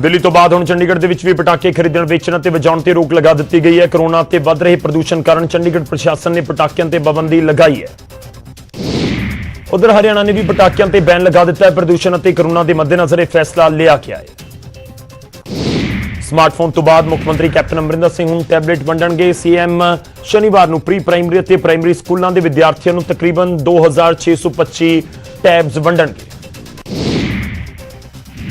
ਦਿੱਲੀ ਤੋਂ ਬਾਅਦ ਹੁਣ ਚੰਡੀਗੜ੍ਹ ਦੇ ਵਿੱਚ ਵੀ ਪਟਾਕੇ ਖਰੀਦਣ, ਵੇਚਣ ਅਤੇ ਵਜਾਉਣ ਤੇ ਰੋਕ ਲਗਾ ਦਿੱਤੀ ਗਈ ਹੈ। ਕਰੋਨਾ ਤੇ ਵੱਧ ਰਹੇ ਪ੍ਰਦੂਸ਼ਣ ਕਾਰਨ ਚੰਡੀਗੜ੍ਹ ਪ੍ਰਸ਼ਾਸਨ ਨੇ ਪਟਾਕਿਆਂ ਤੇ ਪਾਬੰਦੀ ਲਗਾਈ ਹੈ। ਉਧਰ ਹਰਿਆਣਾ ਨੇ ਵੀ ਪਟਾਕਿਆਂ ਤੇ ਬੈਨ ਲਗਾ ਦਿੱਤਾ ਹੈ। ਪ੍ਰਦੂਸ਼ਣ ਅਤੇ ਕਰੋਨਾ ਦੇ ਮੱਦੇਨਜ਼ਰ ਇਹ ਫੈਸਲਾ ਲਿਆ ਗਿਆ ਹੈ। ਸਮਾਰਟਫੋਨ ਤੋਂ ਬਾਅਦ ਮੁੱਖ ਮੰਤਰੀ ਕੈਪਟਨ ਅਮਰਿੰਦਰ ਸਿੰਘ ਹੁਣ ਟੈਬਲੇਟ ਵੰਡਣਗੇ। ਸੀਐਮ ਸ਼ਨੀਵਾਰ ਨੂੰ ਪ੍ਰੀ ਪ੍ਰਾਇਮਰੀ ਅਤੇ ਪ੍ਰਾਇਮਰੀ ਸਕੂਲਾਂ ਦੇ ਵਿਦਿਆਰਥੀਆਂ ਨੂੰ ਤਕਰੀਬਨ 2625 ਟੈਬਸ ਵੰਡਣਗੇ।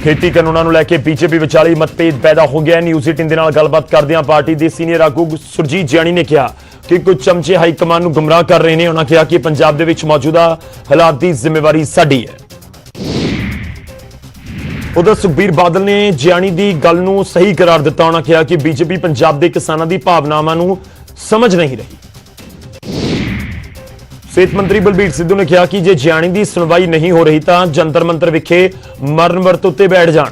ਖੇਤੀ ਕਾਨੂੰਨਾਂ ਨੂੰ ਲੈ ਕੇ ਬੀਜੇਪੀ ਵਿਚਾਲੇ ਮਤਭੇਦ ਪੈਦਾ ਹੋ ਗਿਆ ਨਿਊਜ਼ 18 ਦੇ ਨਾਲ ਗੱਲਬਾਤ ਕਰਦਿਆਂ ਪਾਰਟੀ ਦੇ ਸੀਨੀਅਰ ਆਗੂ ਸੁਰਜੀਤ ਜਿਆਣੀ ਨੇ ਕਿਹਾ ਕਿ ਕੁਝ ਚਮਚੇ ਹਾਈ ਕਮਾਨ ਨੂੰ ਗੁੰਮਰਾਹ ਕਰ ਰਹੇ ਨੇ। ਉਹਨਾਂ ਕਿਹਾ ਕਿ ਪੰਜਾਬ ਦੇ ਵਿੱਚ ਮੌਜੂਦਾ ਹਾਲਾਤ ਦੀ ਜ਼ਿੰਮੇਵਾਰੀ ਸਾਡੀ ਹੈ। ਉਧਰ ਸੁਖਬੀਰ ਬਾਦਲ ਨੇ ਜਿਆਣੀ ਦੀ ਗੱਲ ਨੂੰ ਸਹੀ ਕਰਾਰ ਦਿੱਤਾ। ਉਹਨਾਂ ਕਿਹਾ ਕਿ ਬੀਜੇਪੀ ਪੰਜਾਬ ਦੇ ਕਿਸਾਨਾਂ ਦੀ ਭਾਵਨਾਵਾਂ ਨੂੰ ਸਮਝ ਨਹੀਂ ਰਹੀ। ਸਿਹਤ ਮੰਤਰੀ ਬਲਬੀਰ ਸਿੱਧੂ ਨੇ ਕਿਹਾ ਕਿ ਜੇ ਜਿਆਣੀ ਦੀ ਸੁਣਵਾਈ ਨਹੀਂ ਹੋ ਰਹੀ ਤਾਂ ਜੰਤਰ ਮੰਤਰ ਵਿਖੇ ਮਰਨ ਵਰਤ ਉੱਤੇ ਬੈਠ ਜਾਣ।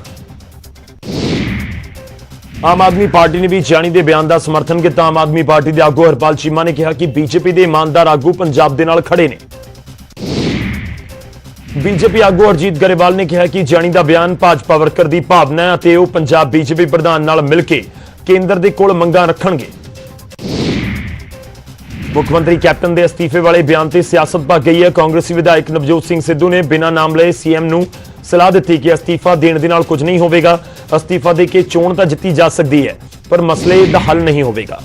ਆਮ ਆਦਮੀ ਪਾਰਟੀ ਨੇ ਵੀ ਜਿਆਣੀ ਦੇ ਬਿਆਨ ਦਾ ਸਮਰਥਨ ਕੀਤਾ। ਆਮ ਆਦਮੀ ਪਾਰਟੀ ਦੇ ਆਗੂ ਹਰਪਾਲ ਚੀਮਾ ਨੇ ਕਿਹਾ ਕਿ ਬੀਜੇਪੀ ਦੇ ਇਮਾਨਦਾਰ ਆਗੂ ਪੰਜਾਬ ਦੇ ਨਾਲ ਖੜੇ ਨੇ। ਬੀਜੇਪੀ ਆਗੂ ਅਰਜੀਤ ਗਰੇਵਾਲ ਨੇ ਕਿਹਾ ਕਿ ਜਾਣੀ ਦਾ ਬਿਆਨ ਭਾਜਪਾ ਵਰਕਰ ਦੀ ਭਾਵਨਾ ਹੈ ਅਤੇ ਉਹ ਪੰਜਾਬ ਬੀਜੇਪੀ ਪ੍ਰਧਾਨ ਨਾਲ ਮਿਲ ਕੇ ਕੇਂਦਰ ਦੇ ਕੋਲ ਮੰਗਾਂ ਰੱਖਣਗੇ। ਮੁੱਖ ਮੰਤਰੀ ਕੈਪਟਨ ਦੇ ਅਸਤੀਫੇ ਵਾਲੇ ਬਿਆਨ ਤੇ ਸਿਆਸਤ ਭੱਗ ਗਈ ਹੈ। ਕਾਂਗਰਸੀ ਵਿਧਾਇਕ ਨਵਜੋਤ ਸਿੰਘ ਸਿੱਧੂ ਨੇ ਬਿਨਾਂ ਨਾਮ ਲਏ ਸੀਐਮ ਨੂੰ ਸਲਾਹ ਦਿੱਤੀ ਕਿ ਅਸਤੀਫਾ ਦੇਣ ਦੇ ਨਾਲ ਕੁਝ ਨਹੀਂ ਹੋਵੇਗਾ। ਅਸਤੀਫਾ ਦੇ ਕੇ ਚੋਣ ਤਾਂ ਜਿੱਤੀ ਜਾ ਸਕਦੀ ਹੈ, ਪਰ ਮਸਲੇ ਦਾ ਹੱਲ ਨਹੀਂ ਹੋਵੇਗਾ।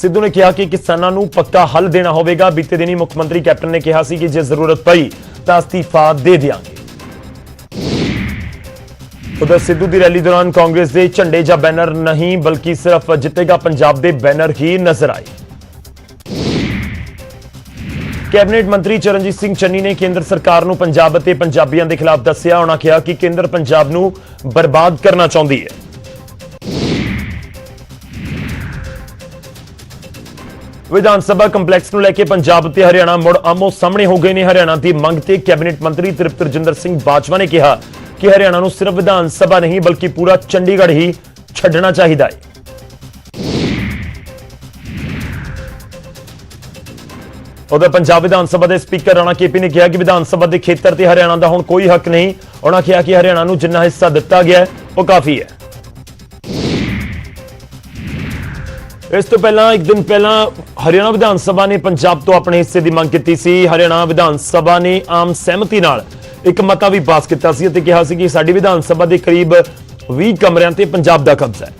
ਸਿੱਧੂ ਨੇ ਕਿਹਾ ਕਿ ਕਿਸਾਨਾਂ ਨੂੰ ਪੱਕਾ ਹੱਲ ਦੇਣਾ ਹੋਵੇਗਾ। ਬੀਤੇ ਦਿਨੀ ਮੁੱਖ ਮੰਤਰੀ ਕੈਪਟਨ ਨੇ ਕਿਹਾ ਸੀ ਕਿ ਜੇ ਜ਼ਰੂਰਤ ਪਈ ਤਾਂ ਅਸਤੀਫਾ ਦੇ ਦਿਆਂਗੇ। ਉਧਰ ਸਿੱਧੂ ਦੀ ਰੈਲੀ ਦੌਰਾਨ ਕਾਂਗਰਸ ਦੇ ਝੰਡੇ ਜਾਂ ਬੈਨਰ ਨਹੀਂ, ਬਲਕਿ ਸਿਰਫ ਜਿੱਤੇਗਾ ਪੰਜਾਬ ਦੇ ਬੈਨਰ ਹੀ ਨਜ਼ਰ ਆਏ। ਕੈਬਨਿਟ ਮੰਤਰੀ ਚਰਨਜੀਤ ਸਿੰਘ ਚੰਨੀ ਨੇ ਕੇਂਦਰ ਸਰਕਾਰ ਨੂੰ ਪੰਜਾਬ ਅਤੇ ਪੰਜਾਬੀਆਂ ਦੇ ਖਿਲਾਫ ਦੱਸਿਆ ਉਹਨਾਂ ਕਿਹਾ ਕਿ ਕੇਂਦਰ ਪੰਜਾਬ ਨੂੰ ਬਰਬਾਦ ਕਰਨਾ ਚਾਹੁੰਦੀ ਹੈ। ਵਿਧਾਨ ਸਭਾ ਕੰਪਲੈਕਸ ਨੂੰ ਲੈ ਕੇ ਪੰਜਾਬ ਤੇ ਹਰਿਆਣਾ ਮੁੜ ਆਮੋ ਸਾਹਮਣੇ ਹੋ ਗਏ ਨੇ। ਹਰਿਆਣਾ ਦੀ ਮੰਗ ਤੇ ਕੈਬਨਿਟ ਮੰਤਰੀ ਤ੍ਰਿਪਤ ਰਜਿੰਦਰ ਸਿੰਘ ਬਾਜਵਾ ਨੇ ਕਿਹਾ ਕਿ ਹਰਿਆਣਾ ਨੂੰ ਸਿਰਫ ਵਿਧਾਨ ਸਭਾ ਨਹੀਂ, ਬਲਕਿ ਪੂਰਾ ਚੰਡੀਗੜ੍ਹ ਹੀ ਛੱਡਣਾ ਚਾਹੀਦਾ ਹੈ। ਉਧਰ ਪੰਜਾਬ ਵਿਧਾਨ ਸਭਾ ਦੇ ਸਪੀਕਰ ਰਾਣਾ ਕੇਪੀ ਨੇ ਕਿਹਾ ਕਿ ਵਿਧਾਨ ਸਭਾ ਦੇ ਖੇਤਰ ਤੇ ਹਰਿਆਣਾ ਦਾ ਹੁਣ ਕੋਈ ਹੱਕ ਨਹੀਂ। ਉਹਨਾਂ ਕਿਹਾ ਕਿ ਹਰਿਆਣਾ ਨੂੰ ਜਿੰਨਾ ਹਿੱਸਾ ਦਿੱਤਾ ਗਿਆ ਉਹ ਕਾਫੀ ਹੈ। ਇਸ ਤੋਂ ਪਹਿਲਾਂ, ਇੱਕ ਦਿਨ ਪਹਿਲਾਂ ਹਰਿਆਣਾ ਵਿਧਾਨ ਸਭਾ ਨੇ ਪੰਜਾਬ ਤੋਂ ਆਪਣੇ ਹਿੱਸੇ ਦੀ ਮੰਗ ਕੀਤੀ ਸੀ। ਹਰਿਆਣਾ ਵਿਧਾਨ ਸਭਾ ਨੇ ਆਮ ਸਹਿਮਤੀ ਨਾਲ ਇੱਕ ਮਤਾ ਵੀ ਪਾਸ ਕੀਤਾ ਸੀ ਅਤੇ ਕਿਹਾ ਸੀ ਕਿ ਸਾਡੀ ਵਿਧਾਨ ਸਭਾ ਦੇ ਕਰੀਬ 20 ਕਮਰਿਆਂ ਤੇ ਪੰਜਾਬ ਦਾ ਕਬਜ਼ਾ ਹੈ।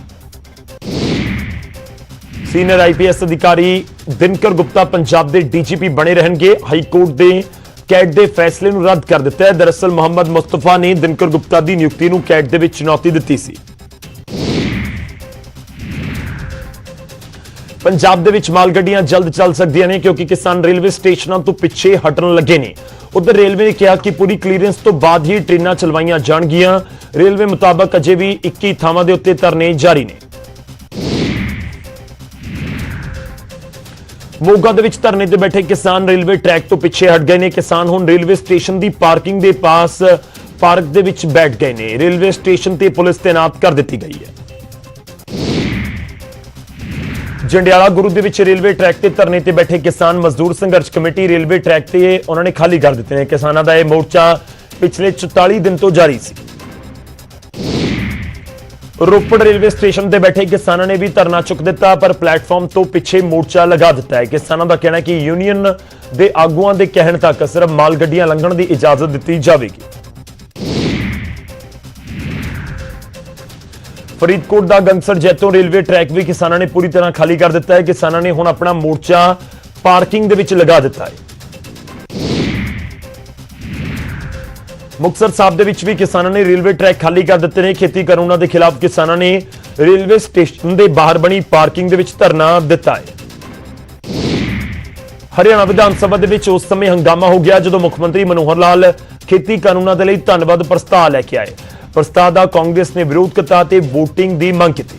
ਸੀਨੀਅਰ ਆਈਪੀਐਸ ਅਧਿਕਾਰੀ ਦਿਨਕਰ ਗੁਪਤਾ ਪੰਜਾਬ ਦੇ ਡੀਜੀਪੀ ਬਣੇ ਰਹਿਣਗੇ। ਹਾਈ ਕੋਰਟ ਦੇ ਕੈਟ ਦੇ ਫੈਸਲੇ ਨੂੰ ਰੱਦ ਕਰ ਦਿੱਤਾ ਹੈ। ਦਰਅਸਲ ਮੁਹੰਮਦ ਮੁਸਤਫਾ ਨੇ ਦਿਨਕਰ ਗੁਪਤਾ ਦੀ ਨਿਯੁਕਤੀ ਨੂੰ ਕੈਟ ਦੇ ਵਿੱਚ ਚੁਣੌਤੀ ਦਿੱਤੀ ਸੀ। ਪੰਜਾਬ ਦੇ ਵਿੱਚ ਮਾਲ ਗੱਡੀਆਂ ਜਲਦ ਚੱਲ ਸਕਦੀਆਂ ਨੇ ਕਿਉਂਕਿ ਕਿਸਾਨ ਰੇਲਵੇ ਸਟੇਸ਼ਨਾਂ ਤੋਂ ਪਿੱਛੇ ਹਟਣ ਲੱਗੇ ਨੇ। ਉਧਰ ਰੇਲਵੇ ਨੇ ਕਿਹਾ ਕਿ ਪੂਰੀ ਕਲੀਅਰੈਂਸ ਤੋਂ ਬਾਅਦ ਹੀ ਟ੍ਰੇਨਾਂ ਚਲਵਾਈਆਂ ਜਾਣਗੀਆਂ। ਰੇਲਵੇ ਮੁਤਾਬਕ ਅਜੇ ਵੀ 21 ਥਾਵਾਂ ਦੇ ਉੱਤੇ ਧਰਨੇ ਜਾਰੀ ਨੇ। ਮੋਗਾ ਦੇ ਵਿੱਚ ਧਰਨੇ ਤੇ ਬੈਠੇ ਕਿਸਾਨ ਰੇਲਵੇ ਟਰੈਕ ਤੋਂ ਪਿੱਛੇ ਹਟ ਗਏ ਨੇ। ਕਿਸਾਨ ਹੁਣ ਰੇਲਵੇ ਸਟੇਸ਼ਨ ਦੀ ਪਾਰਕਿੰਗ ਦੇ ਪਾਸ ਪਾਰਕ ਦੇ ਵਿੱਚ ਬੈਠ ਗਏ ਨੇ। ਰੇਲਵੇ ਸਟੇਸ਼ਨ ਤੇ ਪੁਲਿਸ ਤੈਨਾਤ ਕਰ ਦਿੱਤੀ ਗਈ ਹੈ। ਜੰਡਿਆਲਾ ਗੁਰੂ ਦੇ ਵਿੱਚ ਰੇਲਵੇ ਟਰੈਕ ਤੇ ਧਰਨੇ ਤੇ ਬੈਠੇ ਕਿਸਾਨ ਮਜ਼ਦੂਰ ਸੰਘਰਸ਼ ਕਮੇਟੀ ਰੇਲਵੇ ਟਰੈਕ ਤੇ ਉਹਨਾਂ ਨੇ ਖਾਲੀ ਕਰ ਦਿੱਤੇ ਨੇ। ਕਿਸਾਨਾਂ ਦਾ ਇਹ ਮੋਰਚਾ ਪਿਛਲੇ 44 ਦਿਨ ਤੋਂ ਜਾਰੀ ਸੀ। ਰੋਪੜ ਰੇਲਵੇ ਸਟੇਸ਼ਨ ਤੇ ਬੈਠੇ ਕਿਸਾਨਾਂ ਨੇ ਵੀ ਧਰਨਾ ਚੁੱਕ ਦਿੱਤਾ, ਪਰ ਪਲੇਟਫਾਰਮ ਤੋਂ ਪਿੱਛੇ ਮੋਰਚਾ ਲਗਾ ਦਿੱਤਾ ਹੈ। ਕਿਸਾਨਾਂ ਦਾ ਕਹਿਣਾ ਹੈ ਕਿ ਯੂਨੀਅਨ ਦੇ ਆਗੂਆਂ ਦੇ ਕਹਿਣ ਤੱਕ ਸਿਰਫ ਮਾਲ ਗੱਡੀਆਂ ਲੰਘਣ ਦੀ ਇਜਾਜ਼ਤ ਦਿੱਤੀ ਜਾਵੇਗੀ। ਫਰੀਦਕੋਟ ਦਾ ਗੰਗਸਰ ਜੈਤੋ ਰੇਲਵੇ ਟਰੈਕ ਵੀ ਕਿਸਾਨਾਂ ਨੇ ਪੂਰੀ ਤਰ੍ਹਾਂ ਖਾਲੀ ਕਰ ਦਿੱਤਾ ਹੈ। ਕਿਸਾਨਾਂ ਨੇ ਹੁਣ ਆਪਣਾ ਮੋਰਚਾ ਪਾਰਕਿੰਗ ਦੇ ਵਿੱਚ ਲਗਾ ਦਿੱਤਾ ਹੈ। ਮੁਕਤਸਰ ਸਾਹਿਬ ਦੇ ਵਿੱਚ ਵੀ ਕਿਸਾਨਾਂ ਨੇ ਰੇਲਵੇ ਟਰੈਕ ਖਾਲੀ ਕਰ ਦਿੱਤੇ ਨੇ। ਖੇਤੀ ਕਾਨੂੰਨਾਂ ਦੇ ਖਿਲਾਫ ਕਿਸਾਨਾਂ ਨੇ ਰੇਲਵੇ ਸਟੇਸ਼ਨ ਦੇ ਬਾਹਰ ਬਣੀ ਪਾਰਕਿੰਗ ਦੇ ਵਿੱਚ ਧਰਨਾ ਦਿੱਤਾ ਹੈ। ਹਰਿਆਣਾ ਵਿਧਾਨ ਸਭਾ ਦੇ ਵਿੱਚ ਉਸ ਸਮੇਂ ਹੰਗਾਮਾ ਹੋ ਗਿਆ ਜਦੋਂ ਮੁੱਖ ਮੰਤਰੀ ਮਨੋਹਰ ਲਾਲ ਖੇਤੀ ਕਾਨੂੰਨਾਂ ਦੇ ਲਈ ਧੰਨਵਾਦ ਪ੍ਰਸਤਾਵ ਲੈ ਕੇ ਆਏ। ਪ੍ਰਸਤਾਵ ਦਾ ਕਾਂਗਰਸ ਨੇ ਵਿਰੋਧ ਕੀਤਾ ਤੇ VOTING ਦੀ ਮੰਗ ਕੀਤੀ।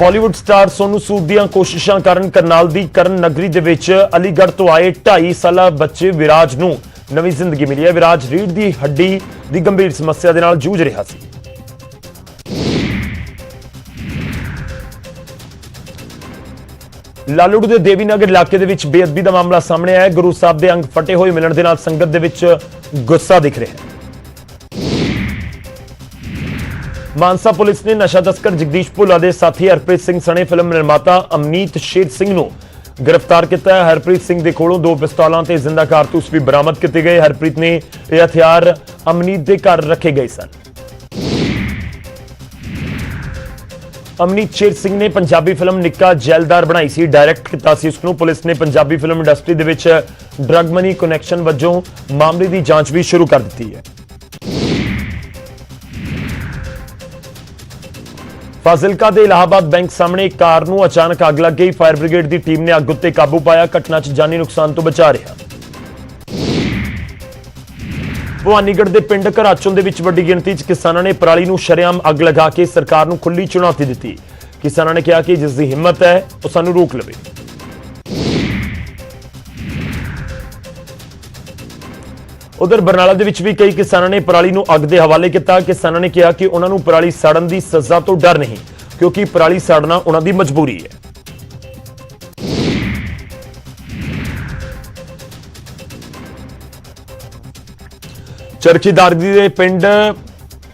ਬਾਲੀਵੁੱਡ ਸਟਾਰ ਸੋਨੂ ਸੂਦ ਦੀਆਂ ਕੋਸ਼ਿਸ਼ਾਂ ਕਾਰਨ ਕਰਨਾਲ ਦੀ ਕਰਨ ਨਗਰੀ ਦੇ ਵਿੱਚ ਅਲੀਗੜ੍ਹ ਤੋਂ ਆਏ 2.5 ਸਾਲਾ ਬੱਚੇ ਵਿਰਾਜ ਨੂੰ ਨਵੀਂ ਜ਼ਿੰਦਗੀ ਮਿਲੀ ਹੈ। ਵਿਰਾਜ ਰੀੜ ਦੀ ਹੱਡੀ ਦੀ ਗੰਭੀਰ ਸਮੱਸਿਆ ਦੇ ਨਾਲ ਜੂਝ ਰਿਹਾ ਸੀ। ਲਾਲੂੜ ਦੇ ਦੇਵੀ ਨਗਰ ਇਲਾਕੇ ਦੇ ਵਿੱਚ ਬੇਅਦਬੀ ਦਾ ਮਾਮਲਾ ਸਾਹਮਣੇ ਆਇਆ ਗੁਰੂ ਸਾਹਿਬ ਦੇ ਅੰਗ ਫਟੇ ਹੋਏ ਮਿਲਣ ਦੇ ਨਾਲ ਸੰਗਤ ਦੇ ਵਿੱਚ ਗੁੱਸਾ ਦਿਖ ਰਿਹਾ ਹੈ। ਮਾਨਸਾ ਪੁਲਿਸ ਨੇ ਨਸ਼ਾ ਤਸਕਰ ਜਗਦੀਸ਼ ਭੁੱਲਾ ਦੇ ਸਾਥੀ ਹਰਪ੍ਰੀਤ ਸਿੰਘ ਸਣੇ ਫਿਲਮ ਨਿਰਮਾਤਾ ਅਮਨੀਤ ਸ਼ੇਰ ਸਿੰਘ ਨੂੰ ਗ੍ਰਿਫਤਾਰ ਕੀਤਾ ਹੈ। ਹਰਪ੍ਰੀਤ ਸਿੰਘ ਦੇ ਕੋਲੋਂ ਦੋ ਪਿਸਤੌਲਾਂ ਤੇ ਜ਼ਿੰਦਾ ਕਾਰਤੂਸ ਵੀ ਬਰਾਮਦ ਕੀਤੇ ਗਏ। ਹਰਪ੍ਰੀਤ ਨੇ ਇਹ ਹਥਿਆਰ ਅਮਨੀਤ ਦੇ ਘਰ ਰੱਖੇ ਗਏ ਸਨ। ਅਮਨੀਤ ਸ਼ੇਰ ਸਿੰਘ ਨੇ ਪੰਜਾਬੀ ਫਿਲਮ ਨਿੱਕਾ ਜੈਲਦਾਰ ਬਣਾਈ ਸੀ ਡਾਇਰੈਕਟ ਕੀਤਾ ਸੀ ਉਸ ਨੂੰ ਪੁਲਿਸ ਨੇ ਪੰਜਾਬੀ ਫਿਲਮ ਇੰਡਸਟਰੀ ਦੇ ਵਿੱਚ ਡਰੱਗ ਮਨੀ ਕਨੈਕਸ਼ਨ ਵਜੋਂ ਮਾਮਲੇ ਦੀ ਜਾਂਚ ਵੀ ਸ਼ੁਰੂ ਕਰ ਦਿੱਤੀ ਹੈ। ਫਾਜ਼ਿਲਕਾ ਦੇ ਇਲਾਹਾਬਾਦ ਬੈਂਕ ਸਾਹਮਣੇ ਇੱਕ ਕਾਰ ਨੂੰ ਅਚਾਨਕ ਅੱਗ ਲੱਗ ਗਈ। ਫਾਇਰ ਬ੍ਰਿਗੇਡ ਦੀ ਟੀਮ ਨੇ ਅੱਗ ਉੱਤੇ ਕਾਬੂ ਪਾਇਆ। ਘਟਨਾ 'ਚ ਜਾਨੀ ਨੁਕਸਾਨ ਤੋਂ ਬਚਾ ਰਿਹਾ। ਭਵਾਨੀਗੜ੍ਹ ਦੇ ਪਿੰਡ ਘਰਾਚੋਂ ਦੇ ਵਿੱਚ ਵੱਡੀ ਗਿਣਤੀ 'ਚ ਕਿਸਾਨਾਂ ਨੇ ਪਰਾਲੀ ਨੂੰ ਸ਼ਰੇਆਮ ਅੱਗ ਲਗਾ ਕੇ ਸਰਕਾਰ ਨੂੰ ਖੁੱਲੀ ਚੁਣੌਤੀ ਦਿੱਤੀ। ਕਿਸਾਨਾਂ ਨੇ ਕਿਹਾ ਕਿ ਜਿਸ ਦੀ ਹਿੰਮਤ ਹੈ, ਉਹ ਸਾਨੂੰ ਰੋਕ ਲਵੇ। ਉਧਰ ਬਰਨਾਲਾ ਦੇ ਵਿੱਚ ਵੀ ਕਈ ਕਿਸਾਨਾਂ ਨੇ ਪਰਾਲੀ ਨੂੰ ਅੱਗ ਦੇ ਹਵਾਲੇ ਕੀਤਾ। ਕਿਸਾਨਾਂ ਨੇ ਕਿਹਾ ਕਿ ਉਹਨਾਂ ਨੂੰ ਪਰਾਲੀ ਸਾੜਨ ਦੀ ਸਜ਼ਾ ਤੋਂ ਡਰ ਨਹੀਂ, ਕਿਉਂਕਿ ਪਰਾਲੀ ਸਾੜਨਾ ਉਹਨਾਂ ਦੀ ਮਜਬੂਰੀ ਹੈ। ਚਰਖੀਦਾਰਦੀ ਦੇ ਪਿੰਡ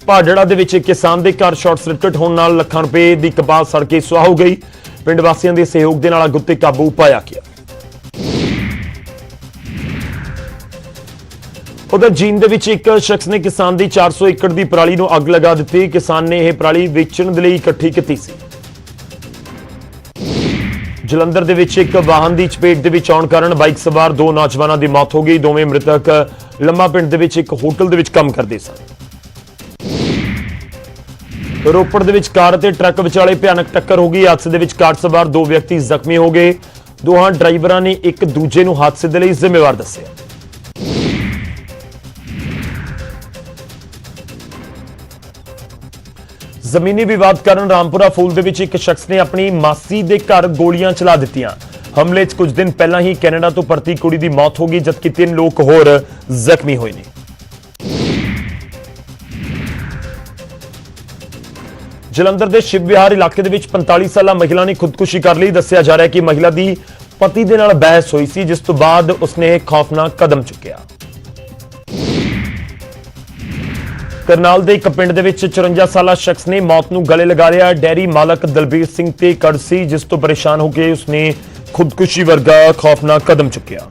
ਭਾਜੜਾ ਦੇ ਵਿੱਚ ਕਿਸਾਨ ਦੇ ਘਰ ਸ਼ਾਰਟ ਸਰਕਟ ਹੋਣ ਨਾਲ ਲੱਖਾਂ ਰੁਪਏ ਦੀ ਕਪਾਹ ਸੜ ਕੇ ਸੁਆਹ ਹੋ ਗਈ। ਪਿੰਡ ਵਾਸੀਆਂ ਦੇ ਸਹਿਯੋਗ ਦੇ ਨਾਲ ਅੱਗ ਉੱਤੇ ਕਾਬੂ ਪਾਇਆ ਗਿਆ। ਉਧਰ ਜੀਨ ਦੇ ਵਿੱਚ ਇੱਕ ਸ਼ਖਸ ਨੇ ਕਿਸਾਨ ਦੀ 400 ਏਕੜ ਦੀ ਪਰਾਲੀ ਨੂੰ ਅੱਗ ਲਗਾ ਦਿੱਤੀ। ਕਿਸਾਨ ਨੇ ਇਹ ਪਰਾਲੀ ਵੇਚਣ ਦੇ ਲਈ ਇਕੱਠੀ ਕੀਤੀ ਸੀ। ਜਲੰਧਰ ਦੇ ਵਿੱਚ ਇੱਕ ਵਾਹਨ ਦੀ ਚਪੇਟ ਦੇ ਵਿੱਚ ਆਉਣ ਕਾਰਨ ਬਾਈਕ ਸਵਾਰ ਦੋ ਨੌਜਵਾਨਾਂ ਦੀ ਮੌਤ ਹੋ ਗਈ। ਦੋਵੇਂ ਮ੍ਰਿਤਕ ਲੰਮਾ ਪਿੰਡ ਦੇ ਵਿੱਚ ਇੱਕ ਹੋਟਲ ਦੇ ਵਿੱਚ ਕੰਮ ਕਰਦੇ ਸਨ। ਰੋਪੜ ਦੇ ਵਿੱਚ ਕਾਰ ਅਤੇ ਟਰੱਕ ਵਿਚਾਲੇ ਭਿਆਨਕ ਟੱਕਰ ਹੋ ਗਈ। ਹਾਦਸੇ ਦੇ ਵਿੱਚ ਕਾਰ ਸਵਾਰ ਦੋ ਵਿਅਕਤੀ ਜ਼ਖਮੀ ਹੋ ਗਏ। ਦੋਹਾਂ ਡਰਾਈਵਰਾਂ ਨੇ ਇੱਕ ਦੂਜੇ ਨੂੰ ਹਾਦਸੇ ਦੇ ਲਈ ਜ਼ਿੰਮੇਵਾਰ ਦੱਸਿਆ। ਜ਼ਮੀਨੀ ਵਿਵਾਦ ਕਾਰਨ ਰਾਮਪੁਰਾ ਫੂਲ ਦੇ ਵਿੱਚ ਇੱਕ ਸ਼ਖਸ ਨੇ ਆਪਣੀ ਮਾਸੀ ਦੇ ਘਰ ਗੋਲੀਆਂ ਚਲਾ ਦਿੱਤੀਆਂ। ਹਮਲੇ 'ਚ ਕੁਝ ਦਿਨ ਪਹਿਲਾਂ ਹੀ ਕੈਨੇਡਾ ਤੋਂ ਪਰਤੀ ਕੁੜੀ ਦੀ ਮੌਤ ਹੋ ਗਈ, ਜਦਕਿ ਤਿੰਨ ਲੋਕ ਹੋਰ ਜ਼ਖਮੀ ਹੋਏ ਨੇ। ਜਲੰਧਰ ਦੇ ਸ਼ਿਵ ਵਿਹਾਰ ਇਲਾਕੇ ਦੇ ਵਿੱਚ 45 ਸਾਲਾ ਮਹਿਲਾ ਨੇ ਖੁਦਕੁਸ਼ੀ ਕਰ ਲਈ। ਦੱਸਿਆ ਜਾ ਰਿਹਾ ਹੈ ਕਿ ਮਹਿਲਾ ਦੀ ਪਤੀ ਦੇ ਨਾਲ ਬਹਿਸ ਹੋਈ ਸੀ, ਜਿਸ ਤੋਂ ਬਾਅਦ ਉਸਨੇ ਖੌਫਨਾਕ ਕਦਮ ਚੁੱਕਿਆ। ਕਰਨਾਲ ਦੇ ਇੱਕ ਪਿੰਡ ਦੇ ਵਿੱਚ 54 ਸਾਲਾ ਸ਼ਖਸ ਨੇ ਮੌਤ ਨੂੰ ਗਲੇ ਲਗਾ ਲਿਆ। ਡੈਰੀ ਮਾਲਕ ਦਲਬੀਰ ਸਿੰਘ ਤੇ ਕੜਸੀ, ਜਿਸ ਤੋਂ ਪਰੇਸ਼ਾਨ ਹੋ ਕੇ ਉਸਨੇ ਖੁਦਕੁਸ਼ੀ ਵਰਗਾ ਖੌਫਨਾਕ ਕਦਮ ਚੁੱਕਿਆ।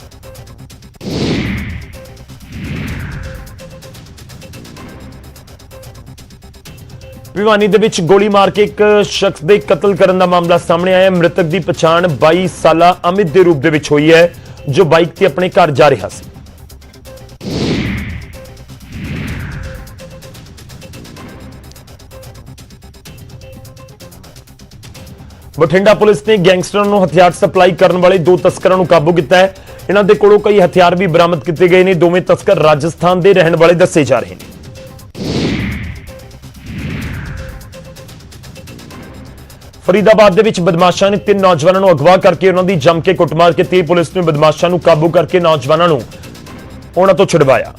ਭਿਵਾਨੀ ਦੇ ਵਿੱਚ ਗੋਲੀ ਮਾਰ ਕੇ ਇੱਕ ਸ਼ਖਸ ਦੇ ਕਤਲ ਕਰਨ ਦਾ ਮਾਮਲਾ ਸਾਹਮਣੇ ਆਇਆ। ਮ੍ਰਿਤਕ ਦੀ ਪਛਾਣ 22 ਸਾਲਾ ਅਮਿਤ ਦੇ ਰੂਪ ਦੇ ਵਿੱਚ ਹੋਈ ਹੈ, ਜੋ ਬਾਈਕ ਤੇ ਆਪਣੇ ਘਰ ਜਾ ਰਿਹਾ ਸੀ। ਬਠਿੰਡਾ ਪੁਲਿਸ ਨੇ ਗੈਂਗਸਟਰਾਂ ਨੂੰ ਹਥਿਆਰ ਸਪਲਾਈ ਕਰਨ ਵਾਲੇ ਦੋ ਤਸਕਰਾਂ ਨੂੰ ਕਾਬੂ ਕੀਤਾ ਹੈ। ਇਹਨਾਂ ਦੇ ਕੋਲੋਂ ਕਈ ਹਥਿਆਰ ਵੀ ਬਰਾਮਦ ਕੀਤੇ ਗਏ ਨੇ। ਦੋਵੇਂ ਤਸਕਰ ਰਾਜਸਥਾਨ ਦੇ ਰਹਿਣ ਵਾਲੇ ਦੱਸੇ ਜਾ ਰਹੇ ਨੇ। ਫਰੀਦਾਬਾਦ ਦੇ ਵਿੱਚ ਬਦਮਾਸ਼ਾਂ ਨੇ ਤਿੰਨ ਨੌਜਵਾਨਾਂ ਨੂੰ ਅਗਵਾ ਕਰਕੇ ਉਹਨਾਂ ਦੀ ਜੰਮ ਕੇ ਕੁੱਟਮਾਰ ਕੀਤੀ। ਪੁਲਿਸ ਨੇ ਬਦਮਾਸ਼ਾਂ ਨੂੰ ਕਾਬੂ ਕਰਕੇ ਨੌਜਵਾਨਾਂ ਨੂੰ ਉਹਨਾਂ ਤੋਂ ਛੁਡਵਾਇਆ।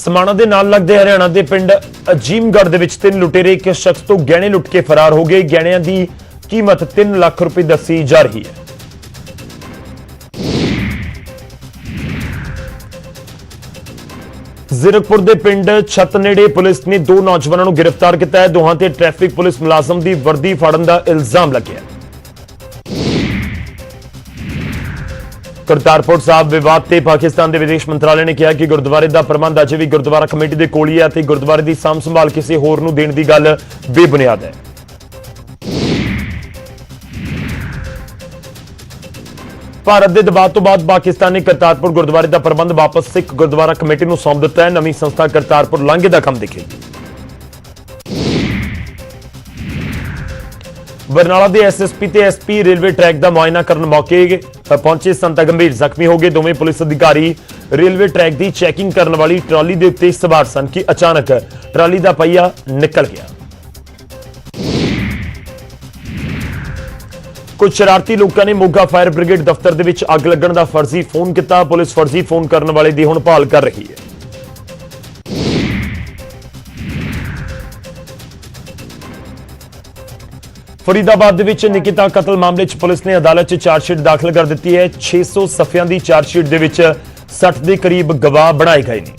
ਸਮਾਣਾ ਦੇ ਨਾਲ ਲੱਗਦੇ ਹਰਿਆਣਾ ਦੇ ਪਿੰਡ ਅਜੀਮਗੜ੍ਹ ਦੇ ਵਿੱਚ ਤਿੰਨ ਲੁਟੇਰੇ, ਇੱਕ ਸ਼ਖਸ ਤੋਂ ਗਹਿਣੇ ਲੁੱਟ ਕੇ ਫਰਾਰ ਹੋ ਗਏ। ਗਹਿਣਿਆਂ ਦੀ ਕੀਮਤ 3 ਲੱਖ ਰੁਪਏ ਦੱਸੀ ਜਾ ਰਹੀ ਹੈ। ਜ਼ੀਰਕਪੁਰ ਦੇ ਪਿੰਡ ਛੱਤ ਨੇੜੇ ਪੁਲਿਸ ਨੇ ਦੋ ਨੌਜਵਾਨਾਂ ਨੂੰ ਗ੍ਰਿਫਤਾਰ ਕੀਤਾ ਹੈ। ਦੋਹਾਂ ਤੇ ਟ੍ਰੈਫਿਕ ਪੁਲਿਸ ਮੁਲਾਜ਼ਮ ਦੀ ਵਰਦੀ ਫਾੜਨ ਦਾ ਇਲਜ਼ਾਮ ਲੱਗਿਆ ਹੈ। ਕਰਤਾਰਪੁਰ ਸਾਹਿਬ ਵਿਵਾਦ ਤੇ ਪਾਕਿਸਤਾਨ ਦੇ ਵਿਦੇਸ਼ ਮੰਤਰਾਲੇ ਨੇ ਕਿਹਾ ਕਿ ਗੁਰਦੁਆਰੇ ਦਾ ਪ੍ਰਬੰਧ ਅਜੇ ਵੀ ਗੁਰਦੁਆਰਾ ਕਮੇਟੀ ਦੇ ਕੋਲ ਹੀ ਹੈ ਤੇ ਗੁਰਦੁਆਰੇ ਦੀ ਸਾਂਭ ਸੰਭਾਲ ਕਿਸੇ ਹੋਰ ਨੂੰ ਦੇਣ ਦੀ ਗੱਲ ਬੇਬੁਨਿਆਦ ਹੈ। ਭਾਰਤ ਦੇ ਦਬਾਅ ਤੋਂ ਬਾਅਦ ਪਾਕਿਸਤਾਨ ਨੇ ਕਰਤਾਰਪੁਰ ਗੁਰਦੁਆਰੇ ਦਾ ਪ੍ਰਬੰਧ ਵਾਪਸ ਸਿੱਖ ਗੁਰਦੁਆਰਾ ਕਮੇਟੀ ਨੂੰ ਸੌਂਪ ਦਿੱਤਾ ਹੈ। ਨਵੀਂ ਸੰਸਥਾ ਕਰਤਾਰਪੁਰ ਲਾਂਘੇ ਦਾ ਕੰਮ ਦੇਖੇਗੀ। ਬਰਨਾਲਾ ਦੇ ਐਸਐਸਪੀ ਤੇ ਐਸਪੀ ਰੇਲਵੇ ਟਰੈਕ ਦਾ ਮੁਆਇਨਾ ਕਰਨ ਮੌਕੇ ਪਹੁੰਚੇ ਸੰਤ ਗੰਭੀਰ। ਜ਼ਖਮੀ ਹੋ ਗਏ ਦੋਵੇਂ ਪੁਲਿਸ ਅਧਿਕਾਰੀ। ਰੇਲਵੇ ਟਰੈਕ ਦੀ ਚੈਕਿੰਗ ਕਰਨ ਵਾਲੀ ਟਰਾਲੀ ਦੇ ਉੱਤੇ ਸਵਾਰ ਸਨ ਕਿ ਅਚਾਨਕ ਟਰਾਲੀ ਦਾ ਪਹੀਆ ਨਿਕਲ ਗਿਆ। ਕੁਝ ਸ਼ਰਾਰਤੀ ਲੋਕਾਂ ਨੇ ਮੋਗਾ ਫਾਇਰ ਬ੍ਰਿਗੇਡ ਦਫ਼ਤਰ ਦੇ ਵਿੱਚ ਅੱਗ ਲੱਗਣ ਦਾ ਫਰਜ਼ੀ ਫੋਨ ਕੀਤਾ। ਪੁਲਿਸ ਫਰਜ਼ੀ ਫੋਨ ਕਰਨ ਵਾਲੇ ਦੀ ਹੁਣ ਭਾਲ ਕਰ ਰਹੀ ਹੈ। ਫਰੀਦਾਬਾਦ ਦੇ ਵਿੱਚ ਨਿਕਿਤਾ ਕਤਲ ਮਾਮਲੇ 'ਚ ਪੁਲਿਸ ਨੇ ਅਦਾਲਤ 'ਚ ਚਾਰਜਸ਼ੀਟ ਦਾਖਲ ਕਰ ਦਿੱਤੀ ਹੈ। 600 ਸਫ਼ਿਆਂ ਦੀ ਚਾਰਜਸ਼ੀਟ ਦੇ ਵਿੱਚ 60 ਦੇ ਕਰੀਬ ਗਵਾਹ ਬਣਾਏ ਗਏ ਨੇ।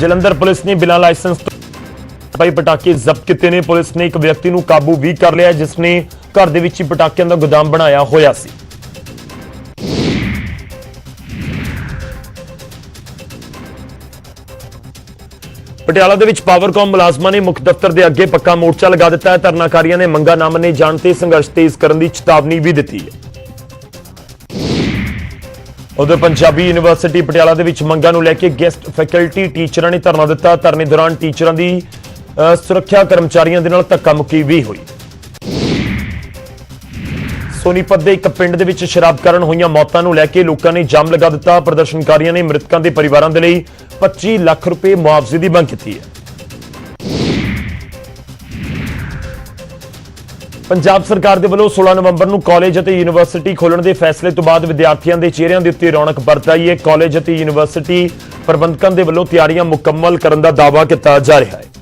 ਜਲੰਧਰ ਪੁਲਿਸ ਨੇ ਬਿਨਾਂ ਲਾਇਸੈਂਸ ਤੋਂ ਭਾਈ ਪਟਾਕੇ ਜ਼ਬਤ ਕੀਤੇ ਨੇ। ਪੁਲਿਸ ਨੇ ਇੱਕ ਵਿਅਕਤੀ ਨੂੰ ਕਾਬੂ ਵੀ ਕਰ ਲਿਆ ਜਿਸ ਨੇ ਘਰ ਦੇ ਵਿੱਚ ਹੀ ਪਟਾਕਿਆਂ ਦਾ ਗੋਦਾਮ ਬਣਾਇਆ ਹੋਇਆ ਸੀ। ਪਟਿਆਲਾ ਦੇ ਵਿੱਚ ਪਾਵਰਕਾਮ ਮੁਲਾਜ਼ਮਾਂ ਨੇ ਮੁੱਖ ਦਫ਼ਤਰ ਦੇ ਅੱਗੇ ਪੱਕਾ ਮੋਰਚਾ ਲਗਾ ਦਿੱਤਾ ਹੈ। ਧਰਨਾਕਾਰੀਆਂ ਨੇ ਮੰਗਾ ਨਾ ਮੰਨੇ ਜਾਣ ਤੇ ਸੰਘਰਸ਼ ਤੇਜ਼ ਕਰਨ ਦੀ ਚੇਤਾਵਨੀ ਵੀ ਦਿੱਤੀ ਹੈ। ਉਧਰ ਪੰਜਾਬੀ ਯੂਨੀਵਰਸਿਟੀ ਪਟਿਆਲਾ ਦੇ ਵਿੱਚ ਮੰਗਾਂ ਨੂੰ ਲੈ ਕੇ ਗੈਸਟ ਫੈਕਲਟੀ ਟੀਚਰਾਂ ਨੇ ਧਰਨਾ ਦਿੱਤਾ। ਧਰਨੇ ਦੌਰਾਨ ਟੀਚਰਾਂ ਦੀ ਸੁਰੱਖਿਆ ਕਰਮਚਾਰੀਆਂ ਦੇ ਨਾਲ ਧੱਕਾ ਮੁੱਕੀ ਵੀ ਹੋਈ। ਸੋਨੀਪਤ ਦੇ ਇੱਕ ਪਿੰਡ ਦੇ ਵਿੱਚ ਸ਼ਰਾਬ ਕਾਰਨ ਹੋਈਆਂ ਮੌਤਾਂ ਨੂੰ ਲੈ ਕੇ ਲੋਕਾਂ ਨੇ ਜਾਮ ਲਗਾ ਦਿੱਤਾ। ਪ੍ਰਦਰਸ਼ਨਕਾਰੀਆਂ ਨੇ ਮ੍ਰਿਤਕਾਂ ਦੇ ਪਰਿਵਾਰਾਂ ਦੇ ਲਈ 25 ਲੱਖ ਰੁਪਏ ਮੁਆਵਜ਼ੇ ਦੀ ਮੰਗ ਕੀਤੀ ਹੈ। ਪੰਜਾਬ ਸਰਕਾਰ ਦੇ ਵੱਲੋਂ 16 ਨਵੰਬਰ ਨੂੰ ਕਾਲਜ ਅਤੇ ਯੂਨੀਵਰਸਿਟੀ ਖੋਲਣ ਦੇ ਫੈਸਲੇ ਤੋਂ ਬਾਅਦ ਵਿਦਿਆਰਥੀਆਂ ਦੇ ਚਿਹਰਿਆਂ ਦੇ ਉੱਤੇ ਰੌਣਕ ਵਰਤ ਆਈ ਹੈ। ਕਾਲਜ ਅਤੇ ਯੂਨੀਵਰਸਿਟੀ ਪ੍ਰਬੰਧਕਾਂ ਦੇ ਵੱਲੋਂ ਤਿਆਰੀਆਂ ਮੁਕੰਮਲ ਕਰਨ ਦਾ ਦਾਅਵਾ ਕੀਤਾ ਜਾ ਰਿਹਾ ਹੈ।